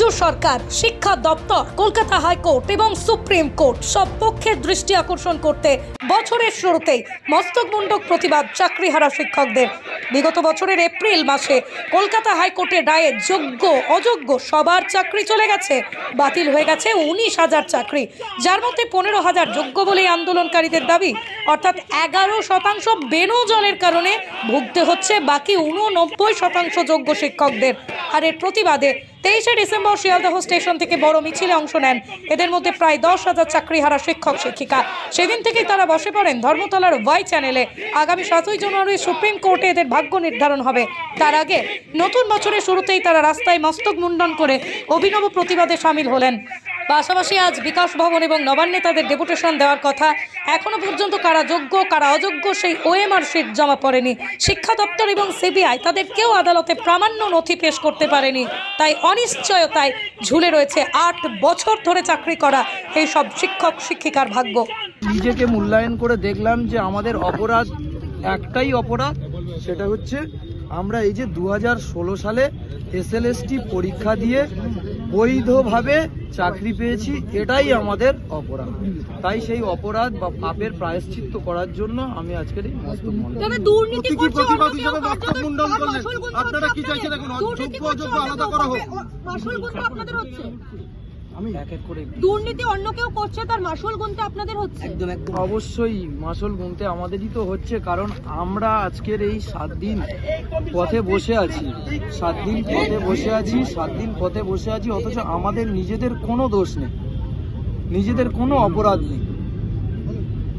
রাজ্য সরকার, শিক্ষা দপ্তর, কলকাতা হাইকোর্ট এবং সুপ্রিম কোর্ট সব পক্ষের দৃষ্টি আকর্ষণ করতে বছরের শুরুতেই মস্তক মুন্ডক প্রতিবাদ চাকরিহারা শিক্ষকদের। বিগত বছরের এপ্রিল মাসে কলকাতা হাইকোর্টের রায়ে যোগ্য, অযোগ্য সবার চাকরি চলে গেছে। বাতিল হয়ে গেছে উনিশ হাজার চাকরি। যার মধ্যে পনেরো হাজার যোগ্য বলেই আন্দোলনকারীদের দাবি। অর্থাৎ এগারো শতাংশ বেনো জলের কারণে ভুগতে হচ্ছে, বাকি উননব্বই শতাংশ যোগ্য শিক্ষকদের। আর এর প্রতিবাদে তেইশে ডিসেম্বর শিয়ালদহ স্টেশন থেকে বড় মিছিলে অংশ নেন। এদের মধ্যে প্রায় দশ হাজার চাকরিহারা শিক্ষক, শিক্ষিকা। সেদিন থেকেই তারা বসে পড়েন ধর্মতলার ওয়াই চ্যানেলে। আগামী সাতই জানুয়ারি সুপ্রিম কোর্টে এদের ভাগ্য নির্ধারণ হবে। তার আগে নতুন বছরের শুরুতেই তারা রাস্তায় মস্তক মুন্ডন করে অভিনব প্রতিবাদে সামিল হলেন। পাশাপাশি আজ বিকাশ ভবন এবং নবান্নে তাদের ডেপুটেশন দেওয়ার কথা। এখনও পর্যন্ত কারা যোগ্য, কারা অযোগ্য, সেই ওএমআর শিট জমা পড়েনি। শিক্ষা দপ্তর এবং সিবিআই তাদের কেউ আদালতে প্রামাণ্য নথি পেশ করতে পারেনি। তাই অনিশ্চয়তায় ঝুলে রয়েছে আট বছর ধরে চাকরি করা এই সব শিক্ষক, শিক্ষিকার ভাগ্য। নিজেকে মূল্যায়ন করে দেখলাম যে আমাদের অপরাধ একটাই অপরাধ, সেটা হচ্ছে আমরা এই যে দু হাজার ষোলো সালে এসএলএসটি পরীক্ষা দিয়ে বৈধভাবে চাকরি পেয়েছি এটাই আমাদের অপরাধ তাই সেই অপরাধ বা পাপের প্রায়শ্চিত্ত করার জন্য আমি আজকের এই মস্তক আপনারা কি চাইছেন এখন? যোগ্য আলাদা করা হোক? মাসুল গুনতে আপনাদের হচ্ছে আমি এক এক করে দুর্নীতি অন্য কেউ করছে তার মাসুল গুনতে আপনাদের হচ্ছে? অবশ্যই মাসল গুনতে আমাদেরই তো হচ্ছে কারণ আমরা আজকের এই সাত দিন পথে বসে আছি। সাত দিন পথে বসে আছি সাত দিন পথে বসে আছি অথচ আমাদের নিজেদের কোনো দোষ নেই। নিজেদের কোনো অপরাধ নেই।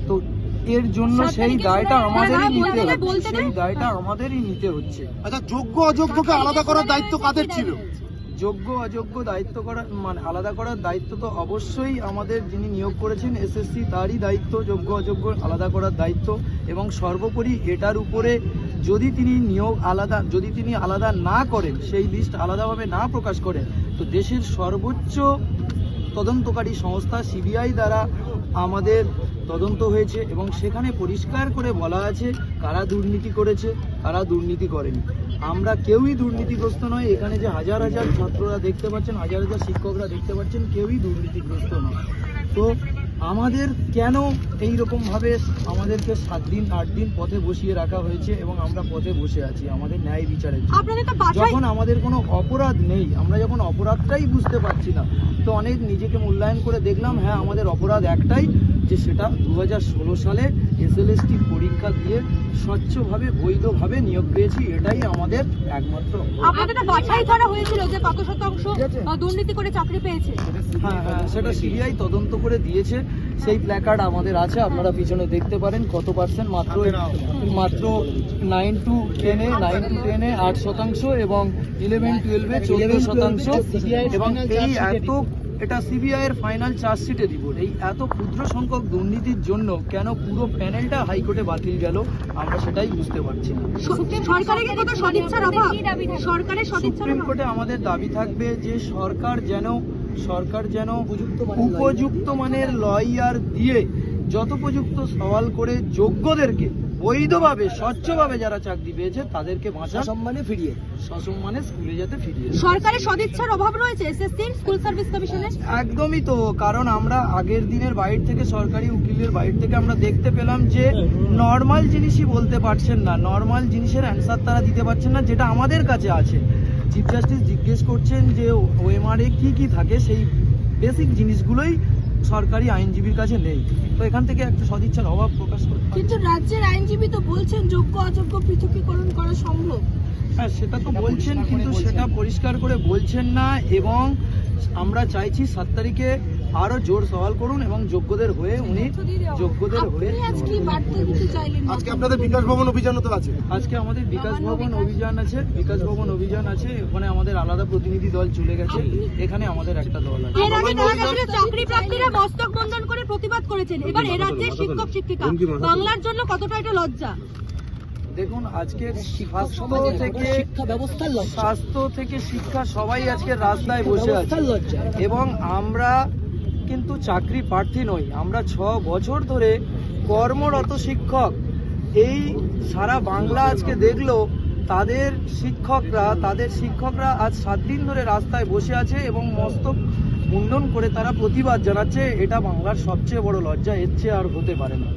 তো এর জন্য সেই দায়টা আমাদেরই নিতে হচ্ছে। সেই দায়টা আমাদেরই নিতে হচ্ছে। আচ্ছা যোগ্য অযোগ্যকে আলাদা করার দায়িত্ব কাদের ছিল? যোগ্য, অযোগ্য, দায়িত্ব করা মানে আলাদা করার দায়িত্ব তো অবশ্যই আমাদের যিনি নিয়োগ করেছেন এসএসসি, তারই দায়িত্ব। যোগ্য, অযোগ্য, আলাদা করার দায়িত্ব। এবং সর্বোপরি এটার উপরে যদি তিনি নিয়োগ আলাদা, যদি তিনি আলাদা না করেন, সেই লিস্ট আলাদাভাবে না প্রকাশ করেন, তো দেশের সর্বোচ্চ তদন্তকারী সংস্থা সিবিআই দ্বারা আমাদের তদন্ত হয়েছে এবং সেখানে পরিষ্কার করে বলা আছে কারা দুর্নীতি করেছে, কারা দুর্নীতি করেনি। আমরা কেউই দুর্নীতিগ্রস্ত নয়, এখানে যে হাজার হাজার ছাত্ররা দেখতে পাচ্ছেন, হাজার হাজার শিক্ষকরা দেখতে পাচ্ছেন, কেউই দুর্নীতিগ্রস্ত নয়। তো আমাদের কেন এই রকমভাবে আমাদেরকে সাত দিন আট দিন পথে বসিয়ে রাখা হয়েছে এবং আমরা পথে বসে আছি আমাদের ন্যায় বিচারের যখন আমাদের কোনো অপরাধ নেই আমরা যখন অপরাধটাই বুঝতে পারছি না তো অনেক নিজেকে মূল্যায়ন করে দেখলাম হ্যাঁ আমাদের অপরাধ একটাই যে সেটা দু হাজার ষোলো সালে এসএলএসটি এস দিয়ে স্বচ্ছভাবে বৈধভাবে নিয়োগ পেয়েছি এটাই আমাদের একমাত্র আপনাদের বাছাই করা হয়েছিল যে কত শতাংশ দুর্নীতি করে চাকরি পেয়েছে। হ্যাঁ হ্যাঁ সেটা সিবিআই তদন্ত করে দিয়েছে। সেই প্ল্যাকার্ড আমাদের আছে আপনারা পিছনে দেখতে পারেন কত পার্সেন্ট মাত্র মাত্র নাইন টু টেনে নাইন টু টেনে আট শতাংশ এবং ইলেভেন টুয়েলভে চোদ্দ শতাংশ। এবং এই এত এটা সিবিআই এর ফাইনাল চার্জশিটে রিপোর্ট এই এত ক্ষুদ্র সংখ্যক দুর্নীতির জন্য কেন পুরো প্যানেলটা হাইকোর্টে বাতিল গেল আমরা সেটাই বুঝতে পারছি না। সুপ্রিম কোর্টে আমাদের দাবি থাকবে যে সরকার যেন সরকার যেন উপযুক্ত মানের লয়ার দিয়ে যথোপযুক্ত সওয়াল করে যোগ্যদেরকে বৈধভাবে স্বচ্ছভাবে যারা চাকরি পেয়েছে তাদেরকে বাঁচা সম্মানে ফিরিয়ে সসম্মানে স্কুলে যেতে ফিরিয়ে সরকারের সদিচ্ছার অভাব রয়েছে? এসএসসি স্কুল সার্ভিস কমিশনে একদমই তো কারণ আমরা আগের দিনের বাইর থেকে সরকারি উকিলের বাইর থেকে আমরা দেখতে পেলাম যে নর্মাল জিনিসই বলতে পারছেন না। নর্মাল জিনিসের অ্যান্সার তারা দিতে পারছেন না যেটা আমাদের কাছে আছে। চিফ জাস্টিস জিজ্ঞেস করছেন যে ওএমআরে কি কি থাকে? সেই বেসিক জিনিসগুলোই সরকারি আইনজীবীর কাছে নেই। তো এখান থেকে একটা সদিচ্ছার অভাব প্রকাশ হয়। কিন্তু রাজ্যের আইনজীবী তো বলছেন যোগ্য অযোগ্য পৃথকীকরণ করা সম্ভব। হ্যাঁ সেটা তো বলছেন কিন্তু সেটা পরিষ্কার করে বলছেন না এবং আমরা চাইছি সাত তারিখে আরও জোর সওয়াল করুন এবং যোগ্যদের হয়ে উনি যোগ্যদের হয়ে আজকে আপনাদের বিকাশ ভবন অভিযানও তো আছে। আজকে আমাদের বিকাশ ভবন অভিযান আছে বিকাশ ভবন অভিযান আছে ওখানে আমাদের আলাদা প্রতিনিধি দল চলে গেছে এখানে আমাদের একটা দল আছে। এর আগে দেখা চাকরি প্রার্থীরা মস্তক বন্ধন করে প্রতিবাদ করেছেন। এবার এ রাজ্যের শিক্ষক শিক্ষিকা বাংলার জন্য কতটা এটা লজ্জা? দেখুন আজকে স্বাস্থ্য থেকে শিক্ষা ব্যবস্থার স্বাস্থ্য থেকে শিক্ষা সবাই আজকে রাস্তায় বসে আছে। এবং আমরা কিন্তু চাকরি প্রার্থী নই আমরা ছ বছর ধরে কর্মরত শিক্ষক। এই সারা বাংলা আজকে দেখল, তাদের শিক্ষকরা তাদের শিক্ষকরা আজ সাত দিন ধরে রাস্তায় বসে আছে এবং মস্তক মুন্ডন করে তারা প্রতিবাদ জানাচ্ছে। এটা বাংলার সবচেয়ে বড় লজ্জা, এর চেয়ে আর হতে পারে না।